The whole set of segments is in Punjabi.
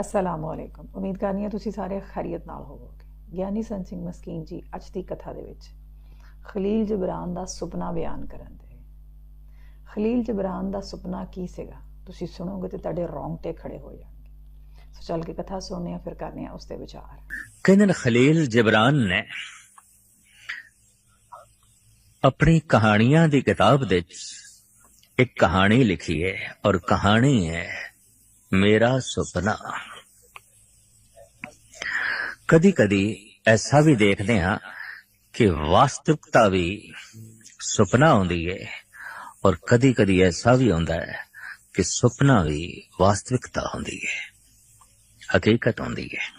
ਅਸਲਾਮੁ ਅਲੈਕੁਮ ਉਮੀਦ ਕਰਨੀ ਹੈ ਤੁਸੀਂ ਸਾਰੇ ਖੈਰੀਅਤ ਨਾਲ ਹੋਵੋਗੇ ਗਿਆਨੀ ਸੰਤ ਸਿੰਘ ਮਸਕੀਨ ਜੀ ਅੱਜ ਦੀ ਕਥਾ ਦੇ ਵਿੱਚ ਖਲੀਲ ਜਬਰਾਨ ਦਾ ਸੁਪਨਾ ਬਿਆਨ ਕਰਨ ਦੇ ਖਲੀਲ ਜਬਰਾਨ ਦਾ ਸੁਪਨਾ ਕੀ ਸੀਗਾ ਤੁਸੀਂ ਸੁਣੋਗੇ ਤੇ ਤੁਹਾਡੇ ਰੌਂਗਟੇ ਖੜੇ ਹੋ ਜਾਣਗੇ ਸੋ ਚੱਲ ਕੇ ਕਥਾ ਸੁਣਨੇ ਆ ਫਿਰ ਕਰਨੇ ਆ ਉਸ ਤੇ ਵਿਚਾਰ ਕਹਿੰਦੇ ਨੇ ਖਲੀਲ ਜਿਬਰਾਨ ਨੇ ਆਪਣੀ ਕਹਾਣੀਆਂ ਦੀ ਕਿਤਾਬ ਦੇ ਵਿੱਚ ਇੱਕ ਕਹਾਣੀ ਲਿਖੀ ਹੈ ਔਰ ਕਹਾਣੀ ਹੈ ਮੇਰਾ ਸੁਪਨਾ ਕਦੀ ਕਦੀ ਐਸਾ ਵੀ ਦੇਖਦੇ ਹਾਂ ਕਿ ਵਾਸਤਵਿਕਤਾ ਵੀ ਸੁਪਨਾ ਆਉਂਦੀ ਹੈ ਔਰ ਕਦੀ ਕਦੀ ਐਸਾ ਵੀ ਹੁੰਦਾ ਹੈ ਕਿ ਸੁਪਨਾ ਵੀ ਵਾਸਤਵਿਕਤਾ ਹੁੰਦੀ ਹੈ ਹਕੀਕਤ ਹੁੰਦੀ ਹੈ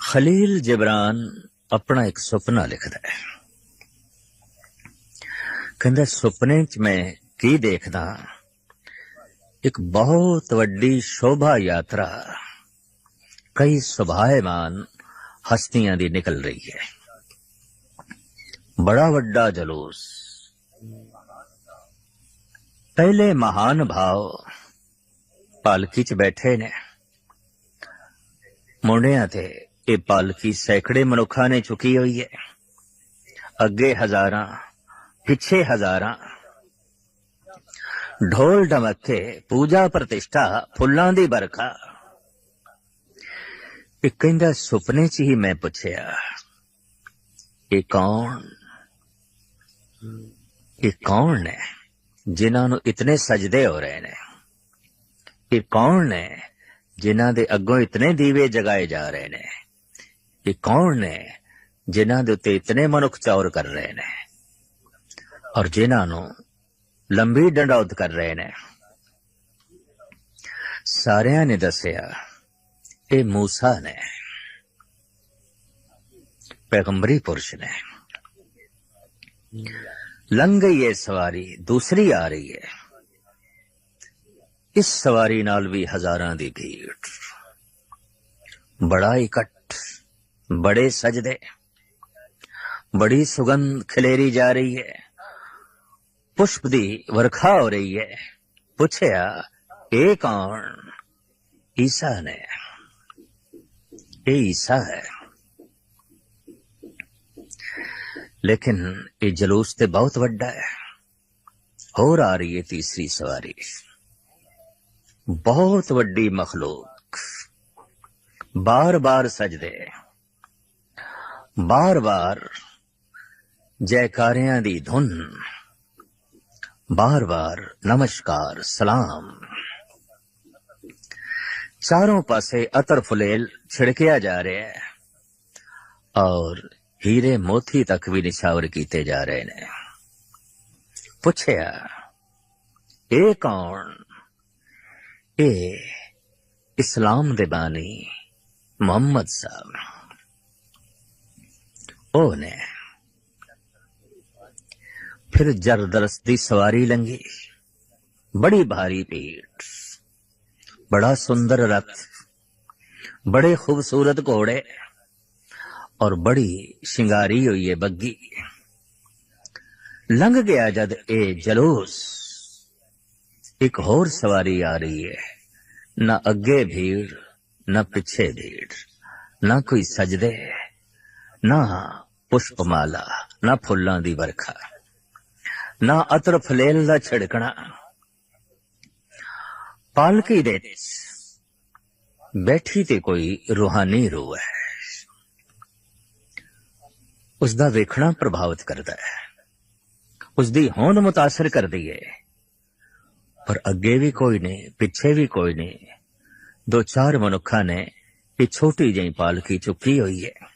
ਖਲੀਲ ਜਿਬਰਾਨ ਆਪਣਾ ਇੱਕ ਸੁਪਨਾ ਲਿਖਦਾ ਹੈ ਕਹਿੰਦਾ ਸੁਪਨੇ 'ਚ ਮੈਂ ਕੀ ਦੇਖਦਾ ਇੱਕ ਬਹੁਤ ਵੱਡੀ ਸ਼ੋਭਾ ਯਾਤਰਾ ਕਈ ਸੁਭਾਏਮਾਨ ਹਸਤੀਆਂ ਦੀ ਨਿਕਲ ਰਹੀ ਹੈ ਬੜਾ ਵੱਡਾ ਜਲੂਸ ਪਹਿਲੇ ਮਹਾਨ ਭਾਵ ਪਾਲਕੀ 'ਚ ਬੈਠੇ ਨੇ ਮੁੰਡਿਆਂ ਤੇ ਇਹ ਪਾਲਕੀ ਸੈਂਕੜੇ ਮਨੁੱਖਾਂ ਨੇ ਚੁੱਕੀ ਹੋਈ ਹੈ ਅੱਗੇ ਹਜ਼ਾਰਾਂ ਪਿੱਛੇ ਹਜ਼ਾਰਾਂ ਢੋਲ ਢਮੱਕੇ ਪੂਜਾ ਪ੍ਰਤਿਸ਼ਠਾ ਫੁੱਲਾਂ ਦੀ ਬਰਖਾ ਇਹ ਕਹਿੰਦਾ ਸੁਪਨੇ 'ਚ ਹੀ ਮੈਂ ਪੁੱਛਿਆ ਇਹ ਕੌਣ ਇਹ ਕੌਣ ਨੇ ਜਿਨ੍ਹਾਂ ਨੂੰ ਇਤਨੇ ਸਜਦੇ ਹੋ ਰਹੇ ਨੇ ਇਹ ਕੌਣ ਨੇ ਜਿਨ੍ਹਾਂ ਦੇ ਅੱਗੋਂ ਇਤਨੇ ਦੀਵੇ ਜਗਾਏ ਜਾ ਰਹੇ ਨੇ ਇਹ ਕੌਣ ਨੇ ਜਿਨ੍ਹਾਂ ਦੇ ਉੱਤੇ ਇਤਨੇ ਮਨੁੱਖ ਚੌਰ ਕਰ ਰਹੇ ਨੇ ਔਰ ਜਿਨ੍ਹਾਂ ਨੂੰ ਲੰਬੀ ਡੰਡੌਤ ਕਰ ਰਹੇ ਨੇ। ਸਾਰਿਆਂ ਨੇ ਦੱਸਿਆ, ਇਹ ਮੂਸਾ ਨੇ। ਪੈਗੰਬਰੀ ਪੁਰਸ਼ ਨੇ। ਲੰਘ ਗਈ ਇਹ ਸਵਾਰੀ, ਦੂਸਰੀ ਆ ਰਹੀ ਹੈ। ਇਸ ਸਵਾਰੀ ਨਾਲ ਵੀ ਹਜ਼ਾਰਾਂ ਦੀ ਭੀੜ। ਬੜਾ ਇਕੱਠ, ਬੜੇ ਸਜਦੇ। ਬੜੀ ਸੁਗੰਧ ਖਿਲੇਰੀ ਜਾ ਰਹੀ ਹੈ। ਪੁਸ਼ਪ ਦੀ ਵਰਖਾ ਹੋ ਰਹੀ ਹੈ ਪੁੱਛਿਆ ਇਹ ਕੌਣ ਈਸਾ ਨੇ ਇਹ ਈਸਾ ਹੈ ਲੇਕਿਨ ਇਹ ਜਲੂਸ ਤੇ ਬਹੁਤ ਵੱਡਾ ਹੈ ਹੋਰ ਆ ਰਹੀ ਹੈ ਤੀਸਰੀ ਸਵਾਰੀ ਬਹੁਤ ਵੱਡੀ ਮਖਲੂਕ ਬਾਰ-ਬਾਰ ਸਜਦੇ ਬਾਰ-ਬਾਰ ਜੈਕਾਰਿਆਂ ਦੀ ਧੁਨ ਬਾਰ-ਬਾਰ ਨਮਸਕਾਰ ਸਲਾਮ ਚਾਰੋਂ ਪਾਸੇ ਅਤਰ ਫੁਲੇਲ ਛਿੜਕਿਆ ਜਾ ਰਿਹਾ ਹੈ ਔਰ ਹੀਰੇ ਮੋਤੀ ਤੱਕ ਵੀ ਨਿਸ਼ਾਵਰ ਕੀਤੇ ਜਾ ਰਹੇ ਨੇ ਪੁੱਛਿਆ ਇਹ ਕੌਣ ਇਹ ਇਸਲਾਮ ਦੇ ਬਾਨੀ ਮੁਹੰਮਦ ਸਾਹਿਬ ਉਹ ਨੇ ਫਿਰ ਜਰਦਰਸ ਦੀ ਸਵਾਰੀ ਲੰਗੀ ਬੜੀ ਭਾਰੀ ਭੀੜ ਬੜਾ ਸੁੰਦਰ ਰਥ ਬੜੇ ਖੂਬਸੂਰਤ ਘੋੜੇ ਔਰ ਬੜੀ ਸ਼ਿੰਗਾਰੀ ਹੋਈ ਹੈ ਬੱਗੀ ਲੰਘ ਗਿਆ ਜਦ ਇਹ ਜਲੂਸ ਇੱਕ ਹੋਰ ਸਵਾਰੀ ਆ ਰਹੀ ਹੈ ਨਾ ਅੱਗੇ ਭੀੜ ਨਾ ਪਿੱਛੇ ਭੀੜ ਨਾ ਕੋਈ ਸਜਦੇ ਨਾ ਪੁਸ਼ਪਮਾਲਾ ਨਾ ਫੁੱਲਾਂ ਦੀ ਵਰਖਾ ਨਾ ਅਤਰ ਫਲੇਲ ਦਾ ਛਿੜਕਣਾ। ਪਾਲਕੀ ਦੇ ਬੈਠੀ ਤੇ ਕੋਈ ਰੂਹਾਨੀ ਰੂਹ ਹੈ। ਉਸ ਦਾ ਵੇਖਣਾ ਪ੍ਰਭਾਵਿਤ ਕਰਦਾ ਹੈ। ਉਸ ਦੀ ਹੋਂਦ ਮੁਤਾਸਰ ਕਰਦੀ ਹੈ। ਪਰ ਅੱਗੇ ਵੀ ਕੋਈ ਨਹੀਂ, ਪਿੱਛੇ ਵੀ ਕੋਈ ਨਹੀਂ। ਦੋ ਚਾਰ ਮਨੁੱਖਾਂ ਨੇ ਇਹ ਛੋਟੀ ਜਿਹੀ ਪਾਲਕੀ ਚੁੱਕੀ ਹੋਈ ਹੈ।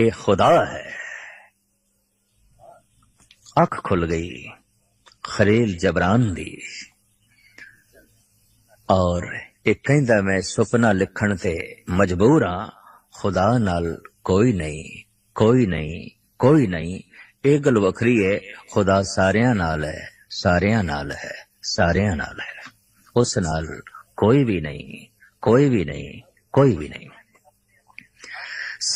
ਇਹ ਖੁਦਾ ਹੈ। ਅੱਖ ਖੁੱਲ ਗਈ, ਖਲੀਲ ਜਬਰਾਨ ਦੀ। ਔਰ ਇਹ ਕਹਿੰਦਾ, ਮੈਂ ਸੁਪਨਾ ਲਿਖਣ ਤੇ ਮਜਬੂਰ ਹਾਂ। ਖੁਦਾ ਨਾਲ ਕੋਈ ਨਹੀਂ ਕੋਈ ਨਹੀਂ ਕੋਈ ਨਹੀਂ। ਇਹ ਗੱਲ ਵੱਖਰੀ ਹੈ। ਖੁਦਾ ਸਾਰਿਆਂ ਨਾਲ ਹੈ, ਸਾਰਿਆਂ ਨਾਲ ਹੈ, ਸਾਰਿਆਂ ਨਾਲ ਹੈ। ਉਸ ਨਾਲ ਕੋਈ ਵੀ ਨਹੀਂ, ਕੋਈ ਵੀ ਨਹੀਂ, ਕੋਈ ਵੀ ਨਹੀਂ।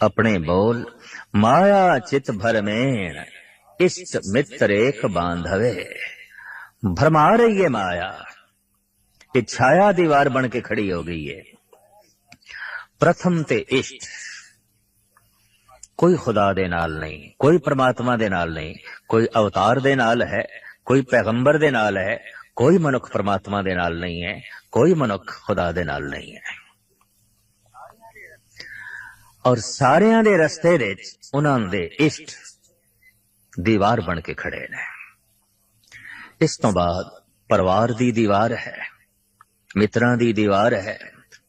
ਆਪਣੇ ਬੋਲ ਮਾਇਆ ਚਿਤ ਭਰਮੇਣ ਇਸ਼ਟ ਮਿੱਤਰ ਏਕ ਬਾਂਧਵੇ ਭਰਮਾ ਰਹੀ ਹੈ ਮਾਇਆ ਇਹ ਛਾਇਆ ਦੀਵਾਰ ਬਣ ਕੇ ਖੜੀ ਹੋ ਗਈ ਹੈ ਪ੍ਰਥਮ ਤੇ ਇਸ਼ਟ ਕੋਈ ਖੁਦਾ ਦੇ ਨਾਲ ਨਹੀਂ ਕੋਈ ਪ੍ਰਮਾਤਮਾ ਦੇ ਨਾਲ ਨਹੀਂ ਕੋਈ ਅਵਤਾਰ ਦੇ ਨਾਲ ਹੈ ਕੋਈ ਪੈਗੰਬਰ ਦੇ ਨਾਲ ਹੈ ਕੋਈ ਮਨੁੱਖ ਪ੍ਰਮਾਤਮਾ ਦੇ ਨਾਲ ਨਹੀਂ ਹੈ ਕੋਈ ਮਨੁੱਖ ਖੁਦਾ ਦੇ ਨਾਲ ਨਹੀਂ ਹੈ ਔਰ ਸਾਰਿਆਂ ਦੇ ਰਸਤੇ ਵਿੱਚ ਉਹਨਾਂ ਦੇ ਇਸ਼ਟ ਦੀਵਾਰ ਬਣ ਕੇ ਖੜੇ ਨੇ। ਇਸ ਤੋਂ ਬਾਅਦ ਪਰਿਵਾਰ ਦੀ ਦੀਵਾਰ ਹੈ, ਮਿੱਤਰਾਂ ਦੀ ਦੀਵਾਰ ਹੈ,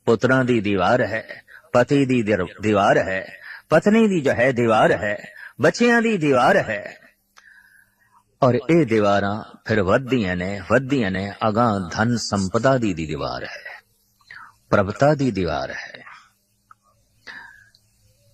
ਪੁੱਤਰਾਂ ਦੀ ਦੀਵਾਰ ਹੈ, ਪਤੀ ਦੀ ਦੀਵਾਰ ਹੈ, ਪਤਨੀ ਦੀ ਜੋ ਹੈ ਦੀਵਾਰ ਹੈ, ਬੱਚਿਆਂ ਦੀ ਦੀਵਾਰ ਹੈ। ਔਰ ਇਹ ਦੀਵਾਰਾਂ ਫਿਰ ਵੱਧਦੀਆਂ ਨੇ ਵੱਧਦੀਆਂ ਨੇ ਅਗਾਂ ਧਨ ਸੰਪਦਾ ਦੀ ਦੀਵਾਰ ਹੈ, ਪ੍ਰਭਤਾ ਦੀ ਦੀਵਾਰ ਹੈ।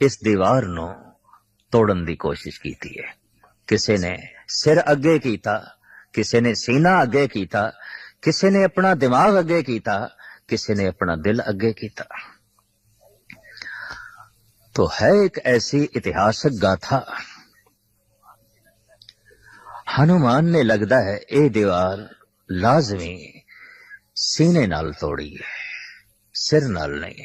ਇਸ ਦੀਵਾਰ ਨੂੰ ਤੋੜਨ ਦੀ ਕੋਸ਼ਿਸ਼ ਕੀਤੀ ਹੈ ਕਿਸੇ ਨੇ ਸਿਰ ਅੱਗੇ ਕੀਤਾ ਕਿਸੇ ਨੇ ਸੀਨਾ ਅੱਗੇ ਕੀਤਾ ਕਿਸੇ ਨੇ ਆਪਣਾ ਦਿਮਾਗ ਅੱਗੇ ਕੀਤਾ ਕਿਸੇ ਨੇ ਆਪਣਾ ਦਿਲ ਅੱਗੇ ਕੀਤਾ तो है एक ऐसी इतिहासक गाथा हनुमान ने लगदा है ਇਹ ਦੀਵਾਰ ਲਾਜ਼ਮੀ ਸੀਨੇ ਨਾਲ ਤੋੜੀ ਹੈ ਸਿਰ ਨਾਲ ਨਹੀਂ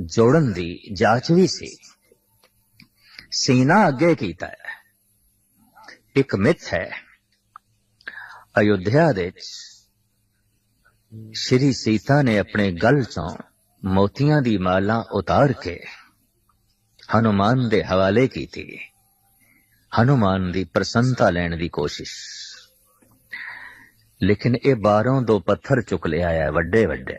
ਜੋੜਨ ਦੀ ਜਾਚ ਵੀ ਸੀ। ਸੀਨਾ ਅੱਗੇ ਕੀਤਾ ਹੈ। ਇੱਕ ਮਿੱਥ ਹੈ। ਅਯੁੱਧਿਆ ਦੇ ਸ਼੍ਰੀ ਸੀਤਾ ਨੇ ਆਪਣੇ ਗਲ ਚੋਂ ਮੋਤੀਆਂ ਦੀ ਮਾਲਾ ਉਤਾਰ ਕੇ ਹਨੂਮਾਨ ਦੇ ਹਵਾਲੇ ਕੀਤੀ। ਹਨੂਮਾਨ ਦੀ ਪ੍ਰਸੰਨਤਾ ਲੈਣ ਦੀ ਕੋਸ਼ਿਸ਼। ਲੇਕਿਨ ਇਹ ਬਾਹਰੋਂ ਦੋ ਪੱਥਰ ਚੁੱਕ ਲਿਆ ਹੈ ਵੱਡੇ ਵੱਡੇ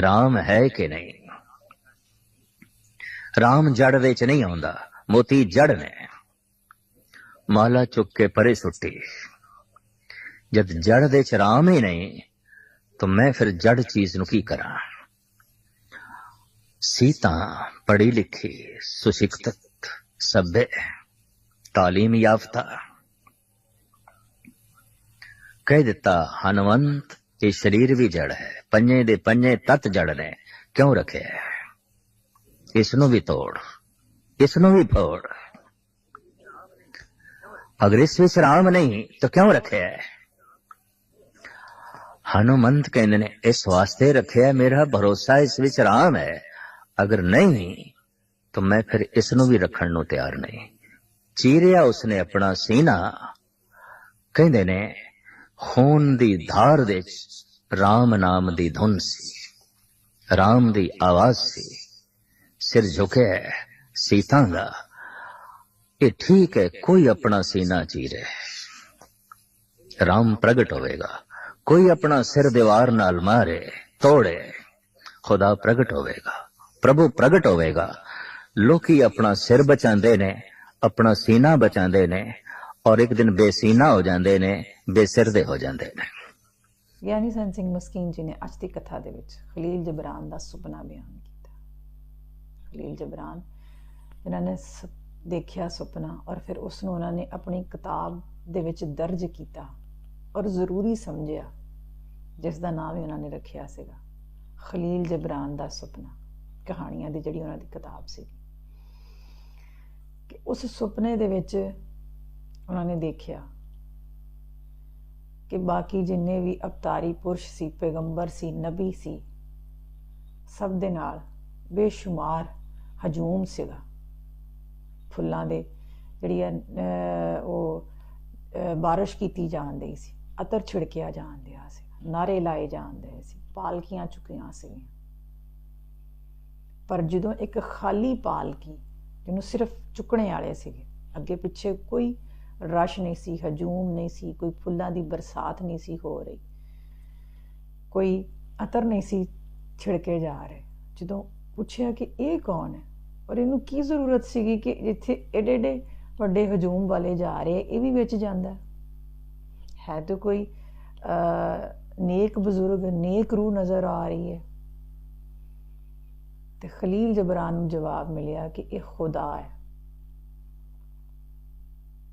ਰਾਮ ਹੈ ਕਿ ਨਹੀਂ ਰਾਮ ਜੜ ਵਿੱਚ ਨਹੀਂ ਆਉਂਦਾ ਮੋਤੀ ਜੜ ਨੇ ਮਾਲਾ ਚੁੱਕ ਕੇ ਪਰੇ ਸੁੱਟੀ ਜਦ ਜੜ ਦੇ ਚ ਰਾਮ ਹੀ ਨਹੀਂ ਤਾਂ ਮੈਂ ਫਿਰ ਜੜ ਚੀਜ਼ ਨੂੰ ਕੀ ਕਰਾਂ ਸੀਤਾ ਪੜ੍ਹੀ ਲਿਖੀ ਸੁਸ਼ਿਕਤ ਸਭ्य ਤਾਲੀਮ ਯਾਫਤਾ ਕਹਿ ਦਿੱਤਾ ਹਨਵੰਤ ਇਹ ਸਰੀਰ ਵੀ ਜੜ ਹੈ, ਪੰਜੇ ਦੇ ਪੰਜੇ ਤਤ ਜੜ ਨੇ, ਕਿਉਂ ਰੱਖਿਆ ਹੈ? ਇਸ ਨੂੰ ਵੀ ਤੋੜ, ਇਸ ਨੂੰ ਵੀ ਫੋੜ ਅਗਰ ਇਸ ਵਿੱਚ ਰਾਮ ਨਹੀਂ, ਤਾਂ ਕਿਉਂ ਰੱਖਿਆ ਹੈ? ਹਨੂਮੰਤ ਕਹਿੰਦੇ ਨੇ, ਇਸ ਵਾਸਤੇ ਰੱਖਿਆ ਮੇਰਾ ਭਰੋਸਾ ਇਸ ਵਿੱਚ ਰਾਮ ਹੈ ਅਗਰ ਨਹੀਂ, ਤਾਂ ਮੈਂ ਫਿਰ ਇਸ ਨੂੰ ਵੀ ਰੱਖਣ ਨੂੰ ਤਿਆਰ ਨਹੀਂ ਚੀਰਿਆ ਉਸਨੇ ਆਪਣਾ ਸੀਨਾ, ਕਹਿੰਦੇ ਨੇ ਖੂਨ ਦੀ ਧਾਰ ਦੇ ਵਿੱਚ ਰਾਮ ਨਾਮ ਦੀ ਧੁਨ ਸੀ, ਰਾਮ ਦੀ ਆਵਾਜ਼ ਸੀ। ਸਿਰ ਝੁਕਿਆ, ਸੀਤਾ ਦਾ, ਇਹ ਠੀਕ ਹੈ, ਕੋਈ ਆਪਣਾ ਸੀਨਾ ਚੀਰੇ ਰਾਮ ਪ੍ਰਗਟ ਹੋਵੇਗਾ, ਕੋਈ ਆਪਣਾ ਸਿਰ ਦੀਵਾਰ ਨਾਲ ਮਾਰੇ, ਤੋੜੇ, ਖੁਦਾ ਪ੍ਰਗਟ ਹੋਵੇਗਾ, ਪ੍ਰਭੂ ਪ੍ਰਗਟ ਹੋਵੇਗਾ। ਲੋਕੀ ਆਪਣਾ ਸਿਰ ਬਚਾਉਂਦੇ ਨੇ, ਆਪਣਾ ਸੀਨਾ ਬਚਾਉਂਦੇ ਨੇ ਔਰ ਇੱਕ ਦਿਨ ਬੇਸੀਨਾ ਹੋ ਜਾਂਦੇ ਨੇ, ਬੇਸਿਰ ਦੇ ਹੋ ਜਾਂਦੇ ਨੇ। ਗਿਆਨੀ ਸੰਤ ਸਿੰਘ ਮਸਕੀਨ ਜੀ ਨੇ ਅੱਜ ਦੀ ਕਥਾ ਦੇ ਵਿੱਚ ਖਲੀਲ ਜਬਰਾਨ ਦਾ ਸੁਪਨਾ ਬਿਆਨ ਕੀਤਾ। ਖਲੀਲ ਜਬਰਾਨ ਜਿਨ੍ਹਾਂ ਨੇ ਦੇਖਿਆ ਸੁਪਨਾ ਔਰ ਫਿਰ ਉਸ ਨੂੰ ਉਹਨਾਂ ਨੇ ਆਪਣੀ ਕਿਤਾਬ ਦੇ ਵਿੱਚ ਦਰਜ ਕੀਤਾ ਔਰ ਜ਼ਰੂਰੀ ਸਮਝਿਆ, ਜਿਸ ਦਾ ਨਾਮ ਹੀ ਉਹਨਾਂ ਨੇ ਰੱਖਿਆ ਸੀਗਾ, ਖਲੀਲ ਜਬਰਾਨ ਦਾ ਸੁਪਨਾ, ਕਹਾਣੀਆਂ ਦੀ ਜਿਹੜੀ ਉਹਨਾਂ ਦੀ ਕਿਤਾਬ ਸੀ ਕਿ ਉਸ ਸੁਪਨੇ ਦੇ ਵਿੱਚ ਉਹਨਾਂ ਨੇ ਦੇਖਿਆ ਕਿ ਬਾਕੀ ਜਿੰਨੇ ਵੀ ਅਵਤਾਰੀ ਪੁਰਸ਼ ਸੀ ਪੈਗੰਬਰ ਸੀ ਨਬੀ ਸੀ ਸਭ ਦੇ ਨਾਲ ਬੇਸ਼ੁਮਾਰ ਹਜੂਮ ਸੀਗਾ। ਫੁੱਲਾਂ ਦੇ ਜਿਹੜੀ ਉਹ ਅਹ, ਬਾਰਿਸ਼ ਕੀਤੀ ਜਾਂਦੀ ਸੀ ਅਤਰ ਛਿੜਕਿਆ ਜਾਂਦਿਆ ਸੀ ਨਾਰੇ ਲਾਏ ਜਾਂਦੇ ਸੀ ਪਾਲਕੀਆਂ ਚੁੱਕੀਆਂ ਸੀ ਪਰ ਜਦੋਂ ਇੱਕ ਖਾਲੀ ਪਾਲਕੀ ਜਿਹਨੂੰ ਸਿਰਫ ਚੁੱਕਣੇ ਵਾਲੇ ਸੀਗੇ ਅੱਗੇ ਪਿੱਛੇ ਕੋਈ ਰਸ਼ ਨਹੀਂ ਸੀ ਹਜੂਮ ਨਹੀਂ ਸੀ ਕੋਈ ਫੁੱਲਾਂ ਦੀ ਬਰਸਾਤ ਨਹੀਂ ਸੀ ਹੋ ਰਹੀ। ਕੋਈ ਅਤਰ ਨਹੀਂ ਸੀ ਛਿੜਕੇ ਜਾ ਰਹੇ। ਜਦੋਂ ਪੁੱਛਿਆ ਕਿ ਇਹ ਕੌਣ ਹੈ ਔਰ ਇਹਨੂੰ ਕੀ ਜ਼ਰੂਰਤ ਸੀਗੀ ਕਿ ਇੱਥੇ ਏਡੇ ਏਡੇ ਵੱਡੇ ਹਜੂਮ ਵਾਲੇ ਜਾ ਰਹੇ ਇਹ ਵੀ ਵਿੱਚ ਜਾਂਦਾ ਹੈ? ਹੈ ਤਾਂ ਕੋਈ ਅਹ, ਨੇਕ ਬਜ਼ੁਰਗ ਨੇਕ ਰੂਹ ਨਜ਼ਰ ਆ ਰਹੀ ਹੈ। ਤੇ ਖਲੀਲ ਜਬਰਾਨ ਨੂੰ ਜਵਾਬ ਮਿਲਿਆ ਕਿ ਇਹ ਖੁਦਾ ਹੈ।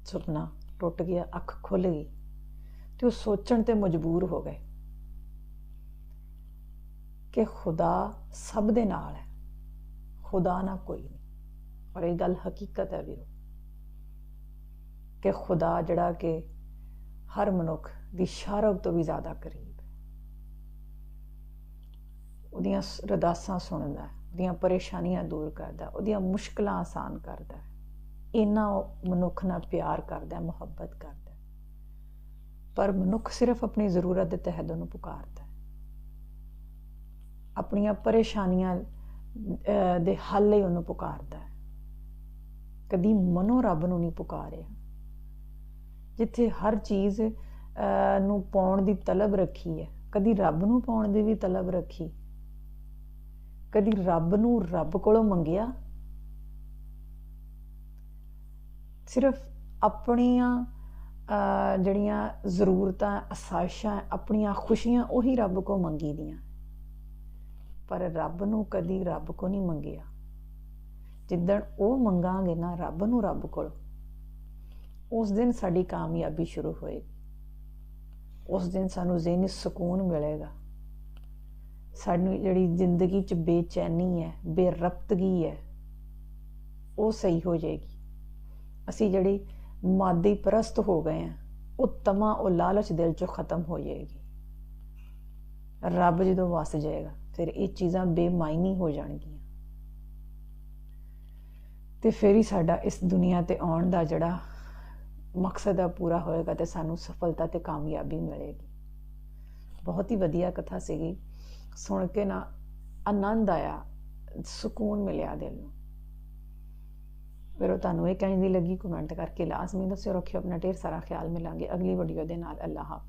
ਸੁਪਨਾ ਟੁੱਟ ਗਿਆ, ਅੱਖ ਖੁੱਲ ਗਈ ਤੇ ਉਹ ਸੋਚਣ ਤੇ ਮਜਬੂਰ ਹੋ ਗਏ ਕਿ ਖੁਦਾ ਸਭ ਦੇ ਨਾਲ ਹੈ, ਖੁਦਾ ਨਾ ਕੋਈ ਨਹੀਂ। ਔਰ ਇਹ ਗੱਲ ਹਕੀਕਤ ਹੈ ਵੀਰੋ ਕਿ ਖੁਦਾ ਜਿਹੜਾ ਕਿ ਹਰ ਮਨੁੱਖ ਦੀ ਸ਼ਰਬ ਤੋਂ ਵੀ ਜ਼ਿਆਦਾ ਕਰੀਬ ਹੈ। ਉਹਦੀਆਂ ਸ- ਰਦਾਸਾਂ ਸੁਣਦਾ ਹੈ, ਉਹਦੀਆਂ ਪਰੇਸ਼ਾਨੀਆਂ ਦੂਰ ਕਰਦਾ ਉਹਦੀਆਂ ਮੁਸ਼ਕਲਾਂ ਆਸਾਨ ਕਰਦਾ ਹੈ। ਇੰਨਾ ਉਹ ਮਨੁੱਖ ਨਾਲ ਪਿਆਰ ਕਰਦਾ ਮੁਹੱਬਤ ਕਰਦਾ ਪਰ ਮਨੁੱਖ ਸਿਰਫ ਆਪਣੀ ਜ਼ਰੂਰਤ ਦੇ ਤਹਿਤ ਉਹਨੂੰ ਪੁਕਾਰਦਾ ਆਪਣੀਆਂ ਪਰੇਸ਼ਾਨੀਆਂ ਦੇ ਹੱਲ ਲਈ ਉਹਨੂੰ ਪੁਕਾਰਦਾ ਕਦੀ ਮਨੋ ਰੱਬ ਨੂੰ ਨਹੀਂ ਪੁਕਾਰਿਆ। ਜਿੱਥੇ ਹਰ ਚੀਜ਼ ਨੂੰ ਪਾਉਣ ਦੀ ਤਲਬ ਰੱਖੀ ਹੈ, ਕਦੀ ਰੱਬ ਨੂੰ ਪਾਉਣ ਦੀ ਵੀ ਤਲਬ ਰੱਖੀ। ਕਦੀ ਰੱਬ ਨੂੰ ਰੱਬ ਕੋਲੋਂ ਮੰਗਿਆ ਸਿਰਫ ਆਪਣੀਆਂ ਜਿਹੜੀਆਂ ਜ਼ਰੂਰਤਾਂ ਅਸਾਇਸ਼ਾਂ ਆਪਣੀਆਂ ਖੁਸ਼ੀਆਂ ਉਹੀ ਰੱਬ ਕੋ ਮੰਗੀ ਦੀਆਂ ਪਰ ਰੱਬ ਨੂੰ ਕਦੀ ਰੱਬ ਕੋ ਨਹੀਂ ਮੰਗਿਆ। ਜਿੱਦਣ ਉਹ ਮੰਗਾਂਗੇ ਨਾ ਰੱਬ ਨੂੰ ਰੱਬ ਕੋਲ, ਉਸ ਦਿਨ ਸਾਡੀ ਕਾਮਯਾਬੀ ਸ਼ੁਰੂ ਹੋਏਗੀ। ਉਸ ਦਿਨ ਸਾਨੂੰ ਜ਼ਿਹਨੀ ਸਕੂਨ ਮਿਲੇਗਾ। ਸਾਨੂੰ ਜਿਹੜੀ ਜ਼ਿੰਦਗੀ 'ਚ ਬੇਚੈਨੀ ਹੈ, ਬੇਰਬਤਗੀ ਹੈ, ਉਹ ਸਹੀ ਹੋ ਜਾਏਗੀ। ਅਸੀਂ ਜਿਹੜੀ ਮਾਦੀ ਪ੍ਰਸਤ ਹੋ ਗਏ ਆ ਉਹ ਤਮਾ ਉਹ ਲਾਲਚ ਦਿਲ 'ਚੋਂ ਖਤਮ ਹੋ ਜਾਏਗੀ। ਰੱਬ ਜਦੋਂ ਵਸ ਜਾਏਗਾ, ਫਿਰ ਇਹ ਚੀਜ਼ਾਂ ਬੇਮਾਇਨੀ ਹੋ ਜਾਣਗੀਆਂ। ਤੇ ਫਿਰ ਹੀ ਸਾਡਾ ਇਸ ਦੁਨੀਆ ਤੇ ਆਉਣ ਦਾ ਜਿਹੜਾ ਮਕਸਦ ਆ ਪੂਰਾ ਹੋਏਗਾ ਤੇ ਸਾਨੂੰ ਸਫਲਤਾ ਤੇ ਕਾਮਯਾਬੀ ਮਿਲੇਗੀ। ਬਹੁਤ ਹੀ ਵਧੀਆ ਕਥਾ ਸੀਗੀ। ਸੁਣ ਕੇ ਨਾ ਆਨੰਦ ਆਇਆ, ਸਕੂਨ ਮਿਲਿਆ ਦਿਲ ਨੂੰ। ਫਿਰ ਉਹ ਤੁਹਾਨੂੰ ਇਹ ਕਹਿੰਦੀ ਲੱਗੀ ਕਮੈਂਟ ਕਰਕੇ ਲਾਜ਼ਮੀ ਦੱਸਿਓ, ਰੱਖਿਓ, ਆਪਣਾ ਢੇਰ ਸਾਰਾ ਖਿਆਲ ਮਿਲਾਂਗੇ। ਅਗਲੀ ਵੀਡੀਓ ਦੇ ਨਾਲ ਅੱਲਾ ਹਾਫਿਜ਼।